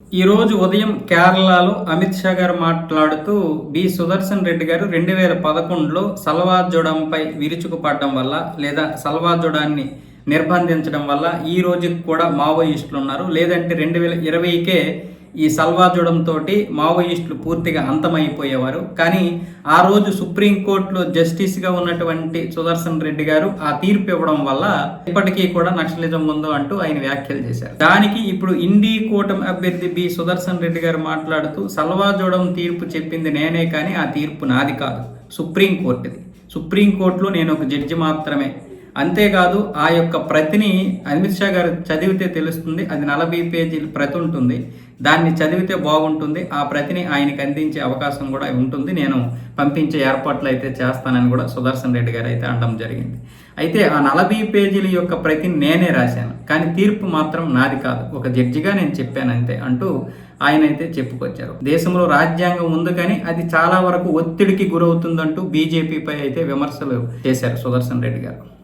ఈరోజు ఉదయం కేరళలో అమిత్ షా గారు మాట్లాడుతూ బి సుదర్శన్ రెడ్డి గారు రెండు వేల పదకొండులో సల్వాజుడంపై విరుచుకుపడడం వల్ల లేదా సల్వాజుడాన్ని నిర్బంధించడం వల్ల ఈ రోజుకి కూడా మావోయిస్టులు ఉన్నారు. లేదంటే రెండు వేల ఇరవైకే ఈ సల్వాజుడం తోటి మావోయిస్టులు పూర్తిగా అంతమైపోయేవారు. కానీ ఆ రోజు సుప్రీంకోర్టులో జస్టిస్గా ఉన్నటువంటి సుదర్శన్ రెడ్డి గారు ఆ తీర్పు ఇవ్వడం వల్ల ఇప్పటికీ కూడా నక్సలిజం ఉందో అంటూ ఆయన వ్యాఖ్యలు చేశారు. దానికి ఇప్పుడు ఇండి కూటమి అభ్యర్థి బి సుదర్శన్ రెడ్డి గారు మాట్లాడుతూ సల్వాజుడం తీర్పు చెప్పింది నేనే కానీ ఆ తీర్పు నాది కాదు. సుప్రీంకోర్టుది. సుప్రీంకోర్టులో నేను ఒక జడ్జి మాత్రమే. అంతేకాదు ఆ యొక్క ప్రతిని అమిత్ షా గారు చదివితే తెలుస్తుంది. అది నలభై పేజీల ప్రతి ఉంటుంది. దాన్ని చదివితే బాగుంటుంది. ఆ ప్రతిని ఆయనకి అందించే అవకాశం కూడా ఉంటుంది. నేను పంపించే ఏర్పాట్లు అయితే చేస్తానని కూడా సుదర్శన్ రెడ్డి గారు అయితే అనడం జరిగింది. అయితే ఆ నలభై పేజీల యొక్క ప్రతిని నేనే రాశాను. కానీ తీర్పు మాత్రం నాది కాదు. ఒక జడ్జిగా నేను చెప్పాను అంతే అంటూ ఆయన అయితే చెప్పుకొచ్చారు. దేశంలో రాజ్యాంగం ఉంది కానీ అది చాలా వరకు ఒత్తిడికి గురవుతుందంటూ బీజేపీపై అయితే విమర్శలు చేశారు సుదర్శన్ రెడ్డి గారు.